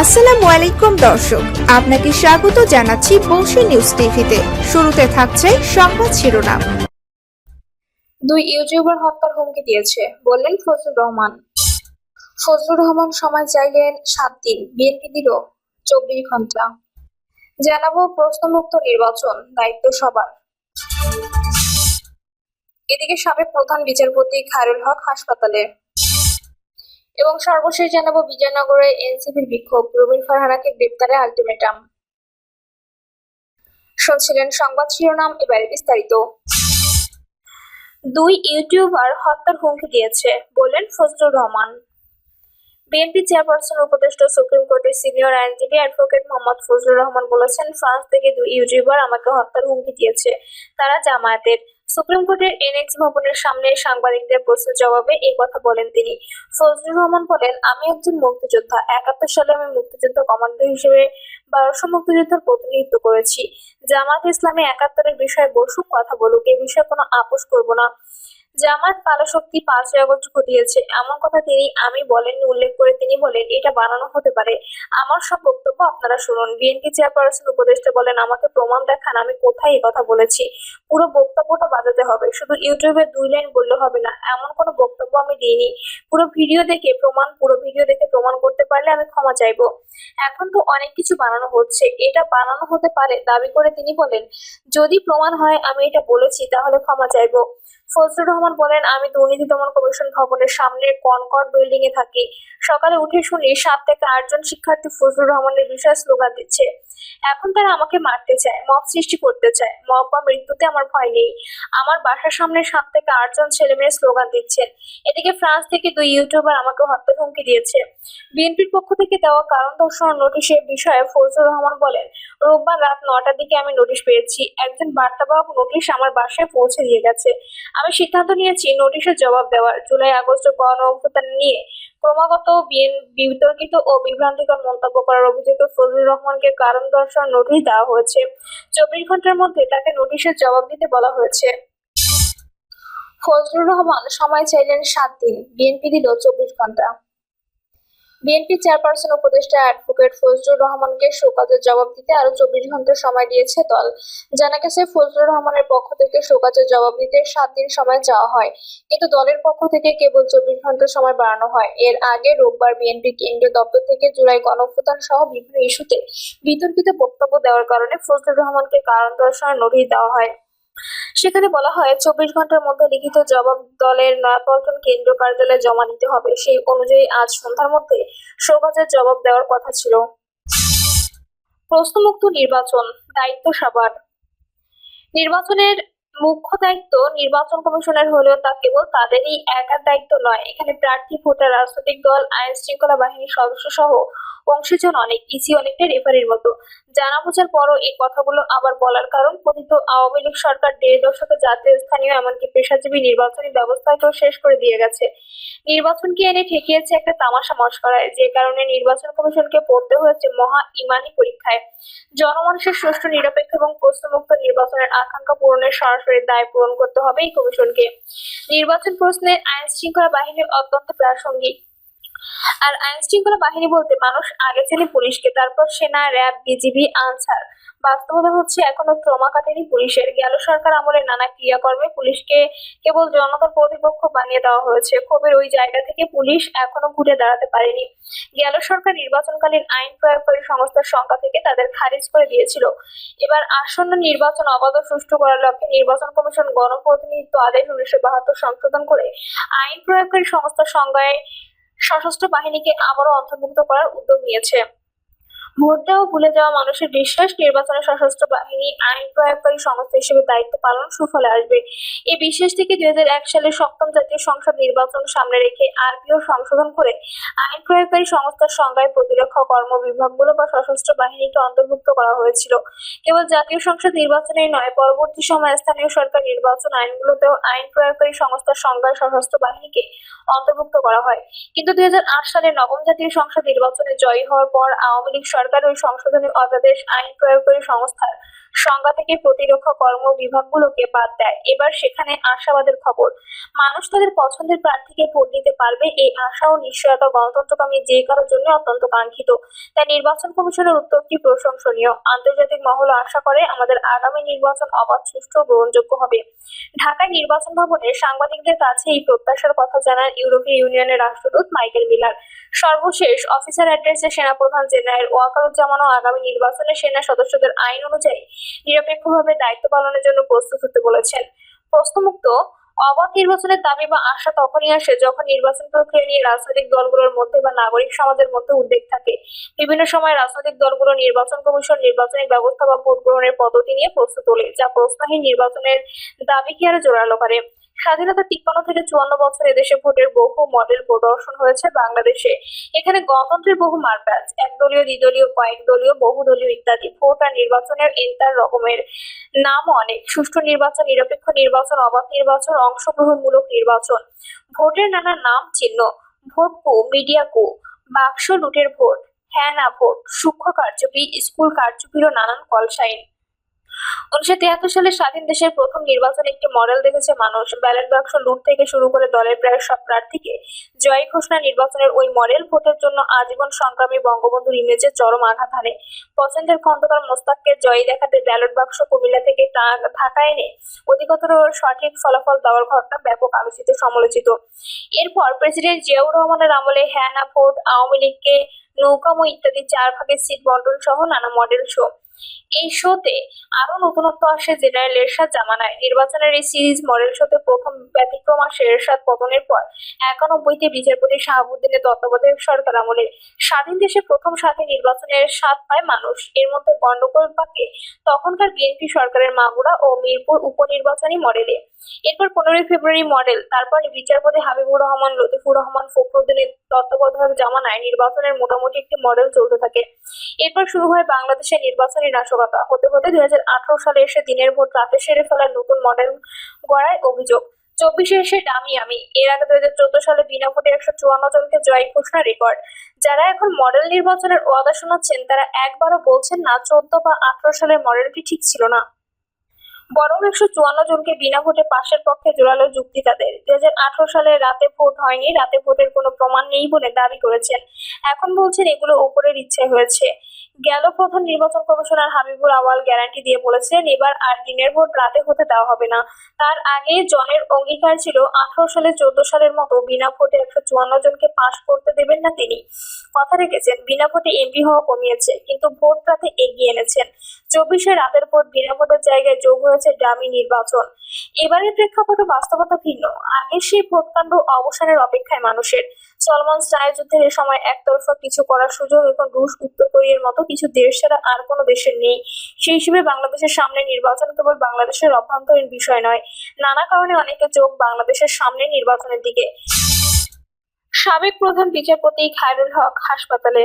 আসসালামু আলাইকুম, দর্শক। আপনাকে স্বাগত জানাচ্ছি বংশী নিউজ টিভিতে। শুরুতে থাকছে সংবাদ শিরোনাম। দুই ইউটিউবার হত্যার হুমকি দিয়েছে, বললেন ফজলুর রহমান। ফজলুর রহমান সময় চাইলেন সাত দিন, বিএনপি দিল চব্বিশ ঘণ্টা জানাব প্রশ্নমুক্ত নির্বাচন, দায়িত্ব সবার। এদিকে সাবেক প্রধান বিচারপতি খায়রুল হক হাসপাতালে। এবং সর্বশেষ জানাব বিজয়নগরে এনসিপির বিক্ষোভ। রবিন ফারহানাকে গ্রেপ্তারে আলটিমেটাম। শুনছিলেন সংবাদ শিরোনাম, এবারে বিস্তারিত। দুই ইউটিউবার হত্যার হুমকি দিয়েছে বললেন ফজলুর রহমান। বিএনপি চেয়ারপারসন উপদেষ্টা সুপ্রিম কোর্টের সিনিয়র আইনজীবী অ্যাডভোকেট মোহাম্মদ ফজলুর রহমান বলেছেন, ফ্রান্স থেকে দুই ইউটিউবার আমাকে হত্যার হুমকি দিয়েছে, তারা জামায়াতের। সুপ্রিম কোর্টের এনএক্স ভবনের সামনে সাংবাদিকদের প্রশ্নের জবাবে এই কথা বলেন তিনি। ফজলুর রহমান বলেন, আমি একজন মুক্তিযোদ্ধা। একাত্তর সালে আমি মুক্তিযুদ্ধ কমান্ডার হিসেবে বারোশো মুক্তিযোদ্ধার প্রতিনিধিত্ব করেছি। জামাত ইসলামে একাত্তরের বিষয়ে বসুক, কথা বলুক। এ বিষয়ে কোনো আপোষ করব না। জামাত কালো শক্তি পাঁচই আগস্ট ঘটিয়েছে। এমন কথা তিনি, আমি বলেননি, উল্লেখ করে তিনি বলেন, এটা বানানো হতে পারে। আমার সব বক্তব্য আপনারা শুনুন। বিএনপি চেয়ারপারসন উপদেষ্টা বলেন, আমাকে প্রমাণ দেখান, আমি কোথায় এই কথা বলেছি। পুরো বক্তব্যটা বাজাতে হবে। শুধু ইউটিউবে দুই লাইন বললে হবে না, এমন কোনো বক্তব্য আমি দিইনি। পুরো ভিডিও দেখে প্রমাণ, পুরো ভিডিও দেখে প্রমাণ করতে পারলে আমি ক্ষমা চাইব। এখন তো অনেক কিছু বানানো হচ্ছে। এটা বানানো হতে পারে, দাবি করে তিনি বলেন, যদি প্রমাণ হয়, আমি এটা বলেছি, তাহলে ক্ষমা চাইব। ফজলুর রহমান বলেন, আমি দুর্নীতি দমন কমিশন ভবনের সামনে কনকর্ড বিল্ডিং এ থাকি। সকালে উঠে শুনি সাত থেকে আটজন শিক্ষার্থী ফজলুর রহমানের বিষয়ে স্লোগান দিচ্ছে। এখন তারা আমাকে মারতে চায়, মব সৃষ্টি করতে চায়। মব বা মৃত্যুতে আমার ভয় নেই। আমার বাসার সামনে সাত থেকে আটজন ছেলে মেয়ে স্লোগান দিচ্ছেন এদিকে ফ্রান্স থেকে দুই ইউটিউবার আমাকে হত্যার হুমকি দিয়েছে। বিএনপির পক্ষ থেকে দেওয়া কারণ দর্শানোর নোটিশের বিষয়ে ফজলুর রহমান বলেন, রোববার রাত নটার দিকে আমি নোটিশ পেয়েছি। একজন বার্তাবাহক নোটিশ আমার বাসায় পৌঁছে দিয়ে গেছে। আমি সিদ্ধান্ত নিয়েছি নোটিশের জবাব দেওয়ার। জুলাই আগস্ট গণ অভ্যুত্থান নিয়ে ক্রমাগত বিতর্কিত ও বিভ্রান্তিকর মন্তব্য করার অভিযোগে ফজলুর রহমানকে কারণ দর্শন নোটিশ দেওয়া হয়েছে। চব্বিশ ঘণ্টার মধ্যে তাকে নোটিশের জবাব দিতে বলা হয়েছে। ফজলুর রহমান, সময় চাইলেন সাত দিন। বিএনপি দিল চব্বিশ ঘণ্টা। বিএনপি চেয়ারপারসন উপদেষ্টা অ্যাডভোকেট ফজলুর রহমানকে শোকাজের জবাব দিতে আরও চব্বিশ ঘণ্টা সময় দিয়েছে দল। জানা গেছে, ফজলুর রহমানের পক্ষ থেকে শোকাজের জবাব দিতে সাত দিন সময় চাওয়া হয়, কিন্তু দলের পক্ষ থেকে কেবল চব্বিশ ঘণ্টা সময় বাড়ানো হয়। এর আগে রোববার বিএনপি কেন্দ্রীয় দপ্তর থেকে জুলাই গণঅভ্যুত্থান সহ বিভিন্ন ইস্যুতে বিতর্কিত বক্তব্য দেওয়ার কারণে ফজলুর রহমানকে কারণ দর্শানোর নোটিশ দেওয়া হয়। সেখানে বলা হয়, চব্বিশ ঘণ্টার মধ্যে লিখিত জবাব দলের নয়াপল্টন কেন্দ্র কার্যালয়ে জমা দিতে হবে। সেই অনুযায়ী আজ সন্ধ্যার মধ্যে সৌগাজের জবাব দেওয়ার কথা ছিল। প্রশ্নমুক্ত নির্বাচন, দায়িত্ব সবার। নির্বাচনের মুখ্য দায়িত্ব নির্বাচন কমিশনের হলেও তা কেবল তাদেরই একার দায়িত্ব নয়। এখানে প্রার্থী, ভোটার, রাজনৈতিক দল, আইন শৃঙ্খলা বাহিনীর সদস্য সহ অংশীজন অনেক, ইসি অনেকটা রেফারির মতো। জানা বোঝার পরও এই কথাগুলো আবার বলার কারণ, কথিত আওয়ামী লীগ সরকার দেড় দশকে জাতীয় স্থানীয় এমনকি পেশাজীবী নির্বাচনী ব্যবস্থাকেও শেষ করে দিয়ে গেছে। নির্বাচনকে এনে ঠেকিয়েছে একটা তামাশা মস্করায়, যে কারণে নির্বাচন কমিশনকে পড়তে হয়েছে মহা ইমানি পরীক্ষায়। জনমানুষের সুষ্ঠু, নিরপেক্ষ এবং প্রশ্নমুক্ত নির্বাচনের আকাঙ্ক্ষা পূরণের সরাসরি দায় পূরণ করতে হবে এই কমিশনকে। নির্বাচন প্রশ্নে আইন শৃঙ্খলা বাহিনীর অত্যন্ত প্রাসঙ্গিক। আর আইন শৃঙ্খলা বাহিনী বলতে মানুষ আগে চেনে পুলিশকে, তারপর সেনা, র্যাব, বিজিবি, আনসার। বাস্তবতা হচ্ছে, এখনও ট্রমা কাটেনি পুলিশের। গেল সরকার আমলে নানা ক্রিয়াকর্মে পুলিশকে কেবল জনতার প্রতিপক্ষ বানিয়ে দেওয়া হয়েছে। ক্ষোভের ওই জায়গা থেকে পুলিশ এখনও ঘুরে দাঁড়াতে পারেনি। গেল সরকার নির্বাচনকালীন আইন প্রয়োগকারী সংস্থার সংখ্যা থেকে তাদের খারিজ করে দিয়েছিল। এবার আসন্ন নির্বাচন অবাধ সুষ্ঠু করার লক্ষ্যে নির্বাচন কমিশন গণপ্রতিনিধিত্ব আদেশ উনিশশো বাহাত্তর সংশোধন করে আইন প্রয়োগকারী সংস্থার সংজ্ঞায় সশস্ত্র বাহিনীকে আবারও অন্তর্ভুক্ত করার উদ্যোগ নিয়েছে। ভোট দেওয়া ভুলে যাওয়া মানুষের বিশ্বাস নির্বাচনে সশস্ত্র বাহিনী আইন প্রয়োগকারী সংস্থা হিসেবে দায়িত্ব পালন সুফলে আসবে। এই বিশ্বাস থেকে দুই সালের সপ্তম জাতীয় সংসদ নির্বাচন সামনে রেখে আরপিও সংশোধন করে আইন প্রয়োগকারী সংস্থার সংজ্ঞায় প্রতিরক্ষা, কর্ম বিভাগগুলো বা সশস্ত্র বাহিনীকে অন্তর্ভুক্ত করা হয়েছিল। কেবল জাতীয় সংসদ নির্বাচনেই নয়, পরবর্তী সময়ে স্থানীয় সরকার নির্বাচন আইনগুলোতেও আইন প্রয়োগকারী সংস্থার সংজ্ঞায় সশস্ত্র বাহিনীকে অন্তর্ভুক্ত করা হয়। কিন্তু দুই হাজার আট সালে নবম জাতীয় সংসদ নির্বাচনে জয়ী হওয়ার পর আওয়ামী লীগ সরকার সরকার ওই সংশোধনী অধ্যাদেশ আইন প্রয়োগকারী সংস্থার সংজ্ঞা থেকে প্রতিরক্ষা কর্ম বিভাগগুলোকে বাদ দেয়। এবার সেখানে আশাবাদের খবর। মানুষ তাদের পছন্দের প্রার্থীকে ভোট দিতে পারবে এই আশা ও নিশ্চয়তা গণতন্ত্রকামী যে কারোর জন্য অত্যন্ত কাঙ্ক্ষিত। তাই নির্বাচন কমিশনের উদ্যোগটি প্রশংসনীয়? আন্তর্জাতিক মহল আশা করে আমাদের আগামী নির্বাচন অবাধ সুষ্ঠু গ্রহণযোগ্য হবে। ঢাকায় নির্বাচন ভবনে সাংবাদিকদের কাছে এই প্রত্যাশার কথা জানান ইউরোপীয় ইউনিয়নের রাষ্ট্রদূত মাইকেল মিলার। সর্বশেষ অফিসার অ্যাড্রেসে সেনাপ্রধান জেনারেল ওয়াকারুজ্জামানও আগামী নির্বাচনে সেনা সদস্যদের আইন অনুযায়ী নিরপেক্ষভাবে দায়িত্ব পালনের জন্য প্রস্তুত হতে বলেছেন। প্রশ্নমুক্ত, অবাধ নির্বাচনের দাবি বা আশা তখনই আসে যখন নির্বাচন প্রক্রিয়া নিয়ে রাজনৈতিক দলগুলোর মধ্যে বা নাগরিক সমাজের মধ্যে উদ্বেগ থাকে। বিভিন্ন সময় রাজনৈতিক দলগুলো নির্বাচন কমিশন, নির্বাচনী ব্যবস্থা বা ভোট গ্রহণের পদ্ধতি নিয়ে প্রস্তুত তোলে, যা প্রশ্নহীন নির্বাচনের দাবিকে আরও জোরালো করে? স্বাধীনতা তিপ্পান্ন থেকে চুয়ান্ন বছর এদেশে ভোটের বহু মডেল প্রদর্শন হয়েছে বাংলাদেশে। এখানে গণতন্ত্রের বহু মারপ্যাচ একদলীয়, দ্বিদলীয় কয়েক দলীয় বহুদলীয় ইত্যাদি ভোট আর নির্বাচনের এন্টার রকমের নাম অনেক। সুষ্ঠু নির্বাচন, নিরপেক্ষ নির্বাচন, অবাধ নির্বাচন, অংশগ্রহণমূলক নির্বাচন। ভোটের নানা নাম চিহ্ন, ভোট কু, মিডিয়া কু, বাক্স লুটের ভোট হ্যাঁ না ভোট, সূক্ষ্ম কারচুপি, স্কুল কারচুপিরও নানান কলসাইন। উনিশশো তিয়াত্তর সালে স্বাধীন দেশের প্রথম নির্বাচনে একটি মডেল দেখেছে মানুষ। ব্যালট বাক্স লুট থেকে শুরু করে দলের প্রায় সব প্রার্থীকে জয়ী ঘোষণা নির্বাচনের ওই মডেল ভোটের জন্য আজীবন সংগ্রামী বঙ্গবন্ধুর ইমেজে চরম আঘাত হানে। পছন্দের খন্দকার মোস্তাককে জয়ী দেখাতে ব্যালট বাক্স কুমিল্লা থেকে ঢাকায় এনে অধিকতর সঠিক ফলাফল দেওয়ার ঘটনা ব্যাপক আলোচিত, সমালোচিত। এরপর প্রেসিডেন্ট জিয়াউর রহমানের আমলে হ্যানা ভোট, আওয়ামী লীগকে নৌকামো ইত্যাদি চার ভাগের সিট বন্টন সহ নানা মডেল শো। এই শোতে আরও নতুনত্ব আসে জেনারেল এরশাদ জামানায়। নির্বাচনের এই সিরিজ মডেল শোতে প্রথম ব্যতিক্রম আসে এরশাদ পতনের পর। একানব্বইতে বিচারপতি শাহাবুদ্দিনের তত্ত্বাবধায়ক সরকার আমলে। স্বাধীন দেশে প্রথম সাথে নির্বাচনের স্বাদ পায় মানুষ। এর মধ্যে গন্ডগোল পাকে তখনকার বিএনপি সরকারের মাগুরা ও মিরপুর উপনির্বাচনী মডেলে। এরপর পনেরোই ফেব্রুয়ারি মডেল, তারপর বিচারপতি হাবিবুর রহমান, লতিফুর রহমান ফখরুদ্দিনের তত্ত্বাবধায়ক জামানায় নির্বাচনের মোটামুটি একটি মডেল চলতে থাকে। এরপর শুরু হয় বাংলাদেশের নির্বাচনী নাশকতা। হতে হতে দুই হাজার আঠারো সালে এসে দিনের ভোট রাতে সেরে ফেলার নতুন মডেল গড়ায় অভিযোগ। চব্বিশে এসে দামি আমি। এর আগে দুই হাজার চোদ্দ সালে বিনা ভোটে একশো চুয়ান্ন জনকে জয় ঘোষণা রেকর্ড। যারা এখন মডেল নির্বাচনের ওয়াদা শোনাচ্ছেন, তারা একবারও বলছেন না চোদ্দ বা আঠারো সালের মডেলটি ঠিক ছিল না। বরং একশো চুয়ান্ন জনকে বিনা ভোটে পাশের পক্ষে জোরালো যুক্তি তাদের। দুই হাজার আঠারো সালে রাতে ভোট হয়নি, রাতে ভোটের কোনো প্রমাণ নেই বলে দাবি করেছেন। এখন বলছেন এগুলো উপরের ইচ্ছে হয়েছে। গেল প্রধান নির্বাচন কমিশনার হাবিবুর আওয়াল গ্যারান্টি দিয়ে বলেছেন, এবার আর দিনের ভোট রাতে হতে দেওয়া হবে না। তার আগে জনের অঙ্গীকার ছিল, আঠারো সালে চোদ্দ সালের মতো বিনা ভোটে একশো চুয়ান্ন জনকে পাশ করতে দেবেন না তিনি। কথা রেখেছেন, বিনা ভোটে এমপি হওয়া কমিয়েছে, কিন্তু ভোট রাতে এগিয়ে এনেছেন। চব্বিশে রাতের ভোট বিনা ভোটের জায়গায় যোগ হয়েছে ডামি নির্বাচন। এবারের প্রেক্ষাপটে বাস্তবতা ভিন্ন। আগে সেই ভোটকাণ্ড অবসানের অপেক্ষায় মানুষের। চলমান যুদ্ধের এ সময় একতরফা কিছু করার সুযোগ এখন রুশ, উত্তর কোরিয়ার মতো কিছু দেশ ছাড়া আর কোনো দেশের নেই। সেই হিসেবে বাংলাদেশের সামনে নির্বাচন কেবল বাংলাদেশের অভ্যন্তরীণ বিষয় নয়, নানা কারণে অনেকে চোখ বাংলাদেশের সামনে নির্বাচনের দিকে। সাবেক প্রধান বিচারপতি খায়রুল হক হাসপাতালে